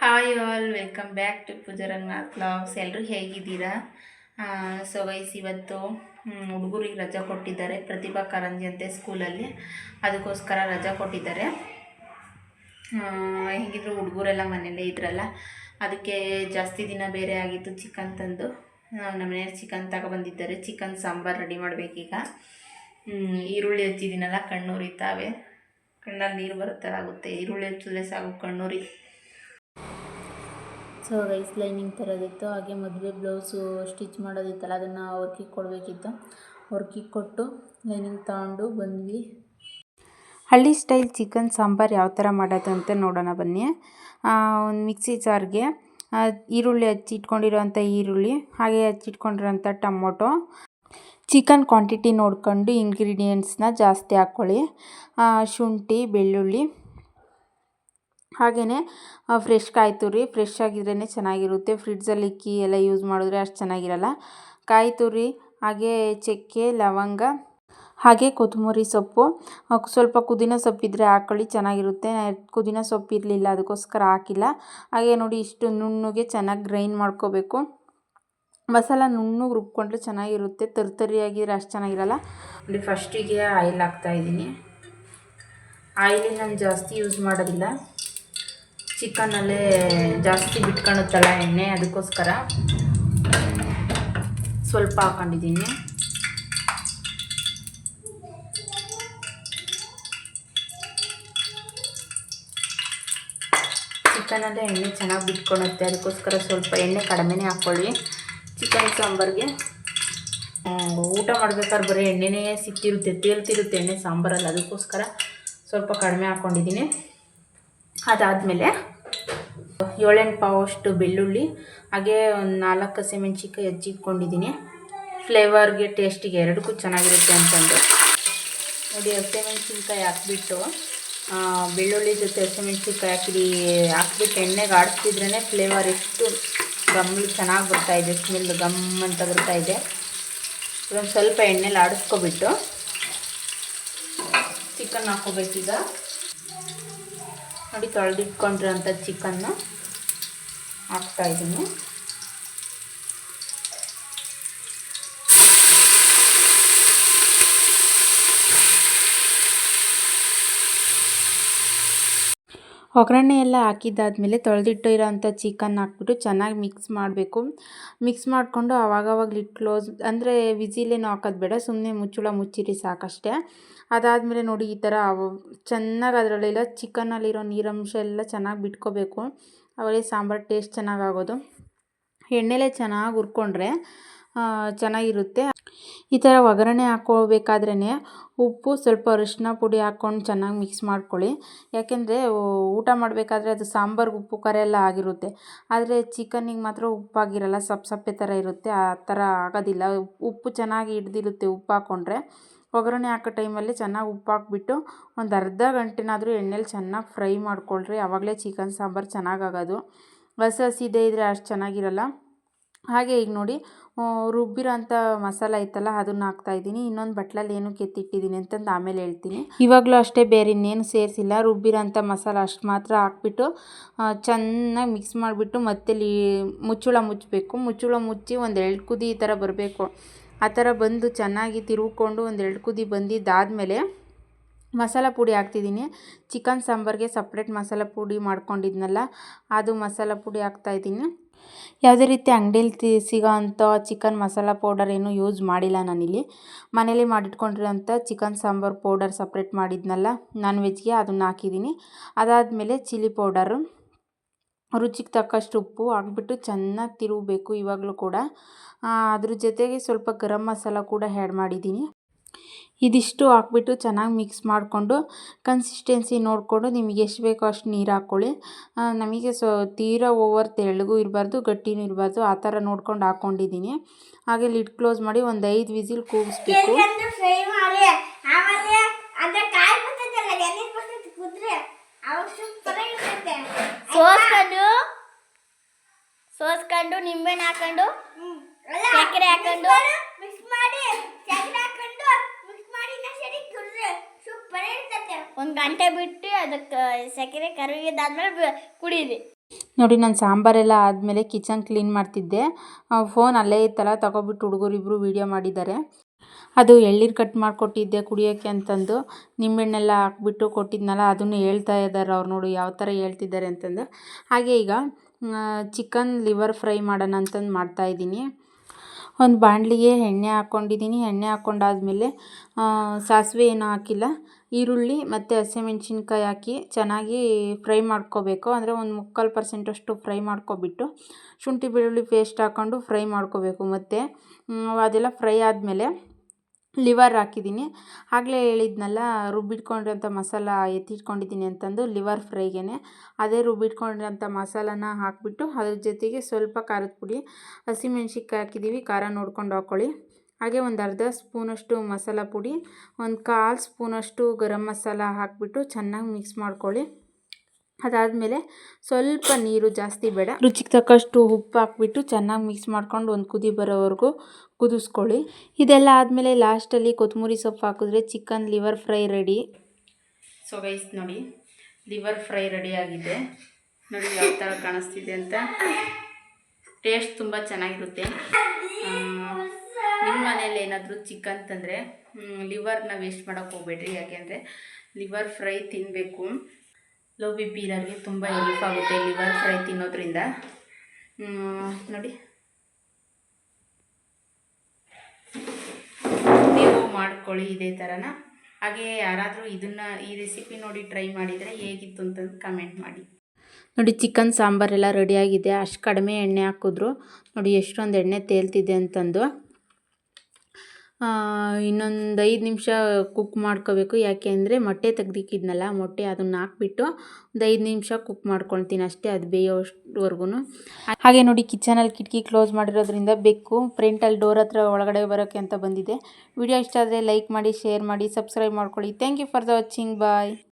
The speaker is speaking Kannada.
Hi all welcome back to ಪೂಜಾರಂಗನಾಥ್ blogs ಎಲ್ಲರೂ ಹೇಗಿದ್ದೀರಾ? ಸೊ ವಯಸ್ಸು ಇವತ್ತು ಹುಡುಗರಿಗೆ ರಜಾ ಕೊಟ್ಟಿದ್ದಾರೆ. ಪ್ರತಿಭಾ ಕಾರಂಜಿ ಅಂತೆ ಸ್ಕೂಲಲ್ಲಿ. ಅದಕ್ಕೋಸ್ಕರ ರಜಾ ಕೊಟ್ಟಿದ್ದಾರೆ. ಹೇಗಿದ್ರು ಹುಡುಗರೆಲ್ಲ ಮನೆಯಲ್ಲೇ ಇದ್ರಲ್ಲ, ಅದಕ್ಕೆ ಜಾಸ್ತಿ ದಿನ ಬೇರೆ ಆಗಿತ್ತು ಚಿಕನ್ ತಂದು. ನಮ್ಮ ಮನೆಯಲ್ಲಿ ಚಿಕನ್ ತಗೊಬಂದಿದ್ದಾರೆ. ಚಿಕನ್ ಸಾಂಬಾರು ರೆಡಿ ಮಾಡಬೇಕೀಗ. ಈರುಳ್ಳಿ ಹಚ್ಚಿದ್ದೀನಲ್ಲ ಕಣ್ಣು ಉರಿತಾವೆ ಕಣ್ಣಲ್ಲಿ ನೀರು ಬರೋ ಆಗುತ್ತೆ. ಈರುಳ್ಳಿ ಹಚ್ಚಿದ್ರೆ ಸಾಕು, ಕಣ್ಣುರಿ. ಸೊ ರೈಸ್ ಲೈನಿಂಗ್ ತರೋದಿತ್ತು, ಹಾಗೆ ಮದುವೆ ಬ್ಲೌಸು ಸ್ಟಿಚ್ ಮಾಡೋದಿತ್ತಲ್ಲ, ಅದನ್ನು ವರ್ಕಿಗೆ ಕೊಡಬೇಕಿತ್ತು. ವರ್ಕಿಗೆ ಕೊಟ್ಟು ಲೈನಿಂಗ್ ತಗೊಂಡು ಬಂದ್ವಿ. ಹಳ್ಳಿ ಸ್ಟೈಲ್ ಚಿಕನ್ ಸಾಂಬಾರು ಯಾವ ಥರ ಮಾಡೋದು ಅಂತ ನೋಡೋಣ ಬನ್ನಿ. ಒಂದು ಮಿಕ್ಸಿ ಜಾರ್ಗೆ ಈರುಳ್ಳಿ ಹಚ್ಚಿಟ್ಕೊಂಡಿರೋಂಥ ಈರುಳ್ಳಿ, ಹಾಗೆ ಹಚ್ಚಿಟ್ಕೊಂಡಿರೋಂಥ ಟೊಮೊಟೊ. ಚಿಕನ್ ಕ್ವಾಂಟಿಟಿ ನೋಡ್ಕೊಂಡು ಇಂಗ್ರೀಡಿಯೆಂಟ್ಸ್ನ ಜಾಸ್ತಿ ಹಾಕ್ಕೊಳ್ಳಿ ಶುಂಠಿ, ಬೆಳ್ಳುಳ್ಳಿ ಹಾಗೆಯೇ ಫ್ರೆಶ್ ಕಾಯಿ ತುರಿ ಫ್ರೆಶ್ ಆಗಿದ್ರೇ ಚೆನ್ನಾಗಿರುತ್ತೆ. ಫ್ರಿಡ್ಜಲ್ಲಿ ಇಕ್ಕಿ ಎಲ್ಲ ಯೂಸ್ ಮಾಡಿದ್ರೆ ಅಷ್ಟು ಚೆನ್ನಾಗಿರಲ್ಲ. ಕಾಯಿ ತುರಿ, ಹಾಗೆ ಚಕ್ಕೆ, ಲವಂಗ, ಹಾಗೆ ಕೊತ್ತಂಬರಿ ಸೊಪ್ಪು. ಸ್ವಲ್ಪ ಪುದೀನ ಸೊಪ್ಪಿದ್ರೆ ಹಾಕ್ಕೊಳ್ಳಿ ಚೆನ್ನಾಗಿರುತ್ತೆ. ಪುದೀನ ಸೊಪ್ಪು ಇರಲಿಲ್ಲ, ಅದಕ್ಕೋಸ್ಕರ ಹಾಕಿಲ್ಲ. ಹಾಗೆ ನೋಡಿ ಇಷ್ಟು ನುಣ್ಣಗೆ ಚೆನ್ನಾಗಿ ಗ್ರೈಂಡ್ ಮಾಡ್ಕೋಬೇಕು. ಮಸಾಲ ನುಣ್ಣಗೆ ರುಬ್ಕೊಂಡ್ರೆ ಚೆನ್ನಾಗಿರುತ್ತೆ. ತರ್ತರಿಯಾಗಿದ್ರೆ ಅಷ್ಟು ಚೆನ್ನಾಗಿರಲ್ಲ. ನೋಡಿ ಫಸ್ಟಿಗೆ ಆಯಿಲ್ ಹಾಕ್ತಾಯಿದ್ದೀನಿ ಆಯಿಲಿ ನಾನು ಜಾಸ್ತಿ ಯೂಸ್ ಮಾಡೋದಿಲ್ಲ. ಚಿಕನ್ನಲ್ಲೇ ಜಾಸ್ತಿ ಬಿಟ್ಕೊಳುತ್ತಲ್ಲ ಎಣ್ಣೆ, ಅದಕ್ಕೋಸ್ಕರ ಸ್ವಲ್ಪ ಹಾಕೊಂಡಿದ್ದೀನಿ ಚಿಕನಲ್ಲೇ ಎಣ್ಣೆ ಚೆನ್ನಾಗಿ ಬಿಟ್ಕೊಳುತ್ತೆ ಅದಕ್ಕೋಸ್ಕರ ಸ್ವಲ್ಪ ಎಣ್ಣೆ ಕಡಿಮೆನೆ ಹಾಕ್ಕೊಳ್ಳಿ. ಚಿಕನ್ ಸಾಂಬಾರಿಗೆ ಊಟ ಮಾಡ್ಬೇಕಾದ್ರೆ ಬರೀ ಎಣ್ಣೆನೇ ಸಿಕ್ತಿರುತ್ತೆ, ತೇಲ್ತಿರುತ್ತೆ ಎಣ್ಣೆ ಸಾಂಬಾರಲ್ಲಿ, ಅದಕ್ಕೋಸ್ಕರ ಸ್ವಲ್ಪ ಕಡಿಮೆ ಹಾಕ್ಕೊಂಡಿದ್ದೀನಿ. ಅದಾದಮೇಲೆ ಏಳೆಂಟು ಪಾವಷ್ಟು ಬೆಳ್ಳುಳ್ಳಿ, ಹಾಗೆ ಒಂದು ನಾಲ್ಕು ಹಸಿಮೆಣ್ಸಿಕಾಯಿ ಹೆಚ್ಚಿಟ್ಕೊಂಡಿದ್ದೀನಿ ಫ್ಲೇವರ್ಗೆ ಟೇಸ್ಟಿಗೆ ಎರಡಕ್ಕೂ ಚೆನ್ನಾಗಿರುತ್ತೆ ಅಂತಂದು. ನೋಡಿ ಹಸಿಮೆಣ್ಸಿನ್ಕಾಯಿ ಹಾಕ್ಬಿಟ್ಟು ಬೆಳ್ಳುಳ್ಳಿ ಜೊತೆ ಹಸಿಮೆಣ್ಸಿನ್ಕಾಯಿ ಹಾಕಿ ಹಾಕ್ಬಿಟ್ಟು ಎಣ್ಣೆಗೆ ಆಡಿಸ್ತಿದ್ರೇ ಫ್ಲೇವರ್ ಎಷ್ಟು ಗಮ್ಲು ಚೆನ್ನಾಗಿ ಬರ್ತಾಯಿದೆ ಸ್ಮೆಲ್ ಗಮ್ ಅಂತ ಬರ್ತಾಯಿದೆ ಇದೊಂದು ಸ್ವಲ್ಪ ಎಣ್ಣೆಲಿ ಆಡಿಸ್ಕೊಬಿಟ್ಟು ಚಿಕನ್ ಹಾಕ್ಕೋಬೇಕೀಗ ನೋಡಿ ತೊಳೆದಿಟ್ಕೊಂಡಿರೋಂಥ ಚಿಕನ್ನು ಹಾಕ್ತಾಯಿದ್ದೀನಿ ಒಗ್ಗರಣೆ ಎಲ್ಲ ಹಾಕಿದ್ದಾದ್ಮೇಲೆ ತೊಳೆದಿಟ್ಟು ಇರೋಂಥ ಚಿಕನ್ ಹಾಕ್ಬಿಟ್ಟು ಚೆನ್ನಾಗಿ ಮಿಕ್ಸ್ ಮಾಡಬೇಕು. ಮಿಕ್ಸ್ ಮಾಡಿಕೊಂಡು ಆವಾಗವಾಗ ಲಿಟ್ ಕ್ಲೋಸ್ ಅಂದರೆ ವಿಸಿಲೇನು ಹಾಕೋದು ಬೇಡ ಸುಮ್ಮನೆ ಮುಚ್ಚಳ ಮುಚ್ಚಿರಿ ಸಾಕಷ್ಟೇ. ಅದಾದಮೇಲೆ ನೋಡಿ ಈ ಥರ ಚೆನ್ನಾಗಿ ಅದರಲ್ಲೆಲ್ಲ ಚಿಕನಲ್ಲಿರೋ ನೀರಂಶ ಎಲ್ಲ ಚೆನ್ನಾಗಿ ಬಿಟ್ಕೋಬೇಕು. ಅವಾಗಲೇ ಸಾಂಬಾರು ಟೇಸ್ಟ್ ಚೆನ್ನಾಗಾಗೋದು ಎಣ್ಣೆಲೇ ಚೆನ್ನಾಗಿ ಹುರ್ಕೊಂಡ್ರೆ ಚೆನ್ನಾಗಿರುತ್ತೆ. ಈ ಥರ ಒಗ್ಗರಣೆ ಹಾಕ್ಕೋಬೇಕಾದ್ರೇ ಉಪ್ಪು ಸ್ವಲ್ಪ ಅರಿಶಿನ ಪುಡಿ ಹಾಕ್ಕೊಂಡು ಚೆನ್ನಾಗಿ ಮಿಕ್ಸ್ ಮಾಡ್ಕೊಳ್ಳಿ. ಯಾಕೆಂದರೆ ಊಟ ಮಾಡಬೇಕಾದ್ರೆ ಅದು ಸಾಂಬಾರ್ಗೆ ಉಪ್ಪು ಖಾರ ಎಲ್ಲ ಆಗಿರುತ್ತೆ. ಆದರೆ ಚಿಕನ್ನಿಗೆ ಮಾತ್ರ ಉಪ್ಪಾಗಿರಲ್ಲ ಸಪ್ಪೆ ಸಪ್ಪೆ ಥರ ಇರುತ್ತೆ, ಆ ಥರ ಆಗೋದಿಲ್ಲ. ಉಪ್ಪು ಚೆನ್ನಾಗಿ ಹಿಡ್ದಿರುತ್ತೆ ಉಪ್ಪು ಹಾಕ್ಕೊಂಡ್ರೆ ಒಗ್ಗರಣೆ ಹಾಕೋ ಟೈಮಲ್ಲಿ ಚೆನ್ನಾಗಿ ಉಪ್ಪು ಹಾಕ್ಬಿಟ್ಟು ಒಂದು ಅರ್ಧ ಗಂಟೆನಾದರೂ ಎಣ್ಣೆಲಿ ಚೆನ್ನಾಗಿ ಫ್ರೈ ಮಾಡ್ಕೊಳ್ರಿ. ಆವಾಗಲೇ ಚಿಕನ್ ಸಾಂಬಾರು ಚೆನ್ನಾಗಾಗೋದು. ಹಸಿ ಹಸಿದೇ ಇದ್ದರೆ ಅಷ್ಟು ಚೆನ್ನಾಗಿರಲ್ಲ. ಹಾಗೆ ಈಗ ನೋಡಿ ರುಬ್ಬಿರೋಂಥ ಮಸಾಲ ಐತಲ್ಲ, ಅದನ್ನು ಹಾಕ್ತಾಯಿದ್ದೀನಿ ಇನ್ನೊಂದು ಬಟ್ಲಲ್ಲಿ ಏನು ಕೆತ್ತಿಟ್ಟಿದ್ದೀನಿ ಅಂತಂದು ಆಮೇಲೆ ಹೇಳ್ತೀನಿ. ಇವಾಗಲೂ ಅಷ್ಟೇ ಬೇರೆ ಇನ್ನೇನು ಸೇರಿಸಿಲ್ಲ. ರುಬ್ಬಿರೋಂಥ ಮಸಾಲ ಅಷ್ಟು ಮಾತ್ರ ಹಾಕ್ಬಿಟ್ಟು ಚೆನ್ನಾಗಿ ಮಿಕ್ಸ್ ಮಾಡಿಬಿಟ್ಟು ಮತ್ತೆ ಮುಚ್ಚಳ ಮುಚ್ಚಬೇಕು. ಮುಚ್ಚಳ ಮುಚ್ಚಿ ಒಂದು ಎರಡು ಕುದಿ ಈ ಥರ ಬರಬೇಕು. ಆ ಥರ ಬಂದು ಚೆನ್ನಾಗಿ ತಿರುಗಿಕೊಂಡು ಒಂದು ಎರಡು ಕುದಿ ಬಂದಿದ್ದಾದಮೇಲೆ ಮಸಾಲ ಪುಡಿ ಹಾಕ್ತಿದ್ದೀನಿ. ಚಿಕನ್ ಸಾಂಬಾರಿಗೆ ಸಪ್ರೇಟ್ ಮಸಾಲ ಪುಡಿ ಮಾಡ್ಕೊಂಡಿದ್ನಲ್ಲ, ಅದು ಮಸಾಲ ಪುಡಿ ಹಾಕ್ತಾಯಿದ್ದೀನಿ ಯಾವುದೇ ರೀತಿ ಅಂಗಡಿಯಲ್ಲಿ ತಿ ಸಿಗೋ ಅಂಥ ಚಿಕನ್ ಮಸಾಲ ಪೌಡರ್ ಏನು ಯೂಸ್ ಮಾಡಿಲ್ಲ ನಾನಿಲ್ಲಿ. ಮನೇಲಿ ಮಾಡಿಟ್ಕೊಂಡಿರೋಂಥ ಚಿಕನ್ ಸಾಂಬಾರು ಪೌಡರ್ ಸಪ್ರೇಟ್ ಮಾಡಿದ್ನಲ್ಲ, ನಾನ್ ವೆಜ್ಗೆ ಅದನ್ನು ಹಾಕಿದ್ದೀನಿ. ಅದಾದಮೇಲೆ ಚಿಲ್ಲಿ ಪೌಡರು, ರುಚಿಗೆ ತಕ್ಕಷ್ಟು ಉಪ್ಪು, ಹಾಕ್ಬಿಟ್ಟು ಚೆನ್ನಾಗಿ ತಿರುಗಬೇಕು ಇವಾಗಲೂ ಕೂಡ. ಅದ್ರ ಜೊತೆಗೆ ಸ್ವಲ್ಪ ಗರಂ ಮಸಾಲ ಕೂಡ ಆ್ಯಡ್ ಮಾಡಿದ್ದೀನಿ. ಇದಿಷ್ಟು ಹಾಕ್ಬಿಟ್ಟು ಚೆನ್ನಾಗಿ ಮಿಕ್ಸ್ ಮಾಡಿಕೊಂಡು ಕನ್ಸಿಸ್ಟೆನ್ಸಿ ನೋಡಿಕೊಂಡು ನಿಮಗೆ ಎಷ್ಟು ಬೇಕೋ ಅಷ್ಟು ನೀರು ಹಾಕ್ಕೊಳ್ಳಿ. ನಮಗೆ ಸೊ ತೀರಾ ಓವರ್ ತೆಳ್ಳಗೂ ಇರಬಾರ್ದು ಗಟ್ಟಿನೂ ಇರಬಾರ್ದು ಆ ಥರ ನೋಡ್ಕೊಂಡು ಹಾಕ್ಕೊಂಡಿದ್ದೀನಿ ಹಾಗೆ ಲಿಡ್ ಕ್ಲೋಸ್ ಮಾಡಿ ಒಂದು ಐದು ವಿಸಿಲ್ ಕೂಗಿಸ್ಬೇಕು. ಸೋಸ್ಕೊಂಡು ಸೋಸ್ಕೊಂಡು ನಿಂಬೆಹಣ್ಣು ಹಾಕೊಂಡು ಸಕ್ಕರೆ ಹಾಕೊಂಡು ಮಿಕ್ಸ್ ಮಾಡಿ ಸಕ್ಕರೆ ಹಾಕೊಂಡು ಮಿಕ್ಸ್ ಮಾಡಿ ಇನ್ನೊಂದ್ ಸರಿ ಕುದ್ರೆ ಸೂಪರ್ ಇರ್ತೈತೆ ಒಂದು ಗಂಟೆ ಬಿಟ್ಟು ಅದಕ್ಕೆ ಸಕ್ಕರೆ ಕರಗಿದಾದ್ಮೇಲೆ ಕುಡೀರಿ. ನೋಡಿ, ನಾನು ಸಾಂಬಾರೆಲ್ಲ ಆದಮೇಲೆ ಕಿಚನ್ ಕ್ಲೀನ್ ಮಾಡ್ತಿದ್ದೆ. ಫೋನ್ ಅಲ್ಲೇ ಇತ್ತಲ್ಲ, ತಗೊಬಿಟ್ಟು ಹುಡುಗರಿಬ್ಬರು ವೀಡಿಯೋ ಮಾಡಿದ್ದಾರೆ. ಅದು ಎಳ್ಳೀರು ಕಟ್ ಮಾಡಿಕೊಟ್ಟಿದ್ದೆ ಕುಡಿಯೋಕ್ಕೆ ಅಂತಂದು. ನಿಂಬೆಹಣ್ಣೆಲ್ಲ ಹಾಕ್ಬಿಟ್ಟು ಕೊಟ್ಟಿದ್ನಲ್ಲ, ಅದನ್ನು ಹೇಳ್ತಾ ಇದ್ದಾರೆ ಅವ್ರು ನೋಡಿ ಯಾವ ಥರ ಹೇಳ್ತಿದ್ದಾರೆ ಅಂತಂದು. ಹಾಗೆ ಈಗ ಚಿಕನ್ ಲಿವರ್ ಫ್ರೈ ಮಾಡೋಣ ಅಂತಂದು ಮಾಡ್ತಾಯಿದ್ದೀನಿ ಒಂದು ಬಾಣಲಿಗೆ ಎಣ್ಣೆ ಹಾಕ್ಕೊಂಡಿದ್ದೀನಿ. ಎಣ್ಣೆ ಹಾಕ್ಕೊಂಡಾದ್ಮೇಲೆ ಸಾಸಿವೆ ಏನೂ ಹಾಕಿಲ್ಲ. ಈರುಳ್ಳಿ ಮತ್ತು ಹಸಿಮೆಣ್ಸಿನ್ಕಾಯಿ ಹಾಕಿ ಚೆನ್ನಾಗಿ ಫ್ರೈ ಮಾಡ್ಕೋಬೇಕು. ಅಂದರೆ ಒಂದು ಮುಕ್ಕಾಲು ಪರ್ಸೆಂಟಷ್ಟು ಫ್ರೈ ಮಾಡ್ಕೊಬಿಟ್ಟು, ಶುಂಠಿ ಬೆಳ್ಳುಳ್ಳಿ ಪೇಸ್ಟ್ ಹಾಕ್ಕೊಂಡು ಫ್ರೈ ಮಾಡ್ಕೋಬೇಕು. ಮತ್ತು ಅದೆಲ್ಲ ಫ್ರೈ ಆದಮೇಲೆ ಲಿವರ್ ಹಾಕಿದ್ದೀನಿ. ಆಗಲೇ ಹೇಳಿದ್ನಲ್ಲ, ರುಬ್ಬಿಟ್ಕೊಂಡಿರೋಂಥ ಮಸಾಲ ಎತ್ತಿಟ್ಕೊಂಡಿದ್ದೀನಿ ಅಂತಂದು ಲಿವರ್ ಫ್ರೈಗೆ ಅದೇ ರುಬ್ಬಿಟ್ಕೊಂಡಿರೋಂಥ ಮಸಾಲಾನ ಹಾಕಿಬಿಟ್ಟು ಅದ್ರ ಜೊತೆಗೆ ಸ್ವಲ್ಪ ಖಾರದ ಪುಡಿ, ಹಸಿಮೆಣ್ಸಿನ್ಕಾಯಿ ಹಾಕಿದ್ದೀವಿ, ಖಾರ ನೋಡ್ಕೊಂಡು ಹಾಕ್ಕೊಳ್ಳಿ ಹಾಗೆ ಒಂದು ಅರ್ಧ ಸ್ಪೂನಷ್ಟು ಮಸಾಲ ಪುಡಿ, ಒಂದು ಕಾಲು ಸ್ಪೂನಷ್ಟು ಗರಂ ಮಸಾಲ ಹಾಕಿಬಿಟ್ಟು ಚೆನ್ನಾಗಿ ಮಿಕ್ಸ್ ಮಾಡ್ಕೊಳ್ಳಿ. ಅದಾದಮೇಲೆ ಸ್ವಲ್ಪ ನೀರು ಜಾಸ್ತಿ ಬೇಡ. ರುಚಿಗೆ ತಕ್ಕಷ್ಟು ಉಪ್ಪು ಹಾಕ್ಬಿಟ್ಟು ಚೆನ್ನಾಗಿ ಮಿಕ್ಸ್ ಮಾಡ್ಕೊಂಡು ಒಂದು ಕುದಿ ಬರೋವರೆಗೂ ಕುದಿಸ್ಕೊಳ್ಳಿ. ಇದೆಲ್ಲ ಆದಮೇಲೆ ಲಾಸ್ಟಲ್ಲಿ ಕೊತ್ತಂಬರಿ ಸೊಪ್ಪು ಹಾಕಿದ್ರೆ chicken liver fry ready so guys ನೋಡಿ ಲಿವರ್ ಫ್ರೈ ರೆಡಿ ಆಗಿದೆ. ನೋಡಿ ಯಾವ ಥರ ಕಾಣಿಸ್ತಿದೆ ಅಂತ. ಟೇಸ್ಟ್ ತುಂಬ ಚೆನ್ನಾಗಿರುತ್ತೆ. ನಿಮ್ಮ ಮನೇಲಿ ಏನಾದರೂ ಚಿಕನ್ ತಂದರೆ ಲಿವರ್ನ ವೇಸ್ಟ್ ಮಾಡೋಕ್ಕೆ ಹೋಗ್ಬೇಡ್ರಿ. ಯಾಕೆಂದರೆ ಲಿವರ್ ಫ್ರೈ ತಿನ್ನಬೇಕು ಲೋ ಬಿ ಪಿ ಇರೋರಿಗೆ ತುಂಬ ಹೆಲ್ಪ್ ಆಗುತ್ತೆ ಲಿವರ್ ಫ್ರೈ ತಿನ್ನೋದ್ರಿಂದ. ನೋಡಿ. ನೀವು ಮಾಡ್ಕೊಳ್ಳಿ ಇದೇ ಥರನ ಹಾಗೆ ಯಾರಾದರೂ ಇದನ್ನು ಈ ರೆಸಿಪಿ ನೋಡಿ ಟ್ರೈ ಮಾಡಿದರೆ ಹೇಗಿತ್ತು ಅಂತಂದು ಕಮೆಂಟ್ ಮಾಡಿ. ನೋಡಿ ಚಿಕನ್ ಸಾಂಬಾರೆಲ್ಲ ರೆಡಿಯಾಗಿದೆ ಅಷ್ಟು ಕಡಿಮೆ ಎಣ್ಣೆ ಹಾಕಿದ್ರು. ನೋಡಿ, ಎಷ್ಟೊಂದು ಎಣ್ಣೆ ತೇಲ್ತಿದೆ ಅಂತಂದು. ಇನ್ನೊಂದು ಐದು ನಿಮಿಷ ಕುಕ್ ಮಾಡ್ಕೋಬೇಕು. ಯಾಕೆ ಅಂದರೆ ಮೊಟ್ಟೆ ತೆಗ್ದಿಕ್ಕಿದ್ನಲ್ಲ ಮೊಟ್ಟೆ ಅದನ್ನು ಹಾಕ್ಬಿಟ್ಟು ಒಂದು ಐದು ನಿಮಿಷ ಕುಕ್ ಮಾಡ್ಕೊಳ್ತೀನಿ ಅಷ್ಟೇ, ಅದು ಬೇಯೋಷ್ಟುವರ್ಗೂ ಹಾಗೆ ನೋಡಿ ಕಿಚನಲ್ಲಿ ಕಿಟಕಿ ಕ್ಲೋಸ್ ಮಾಡಿರೋದ್ರಿಂದ ಬೆಕ್ಕು ಫ್ರಂಟಲ್ಲಿ ಡೋರ್ ಹತ್ರ ಒಳಗಡೆ ಬರೋಕ್ಕೆ ಅಂತ ಬಂದಿದೆ. ವಿಡಿಯೋ ಇಷ್ಟ ಆದರೆ ಲೈಕ್ ಮಾಡಿ ಶೇರ್ ಮಾಡಿ ಸಬ್ಸ್ಕ್ರೈಬ್ ಮಾಡ್ಕೊಳ್ಳಿ. Thank you for the watching bye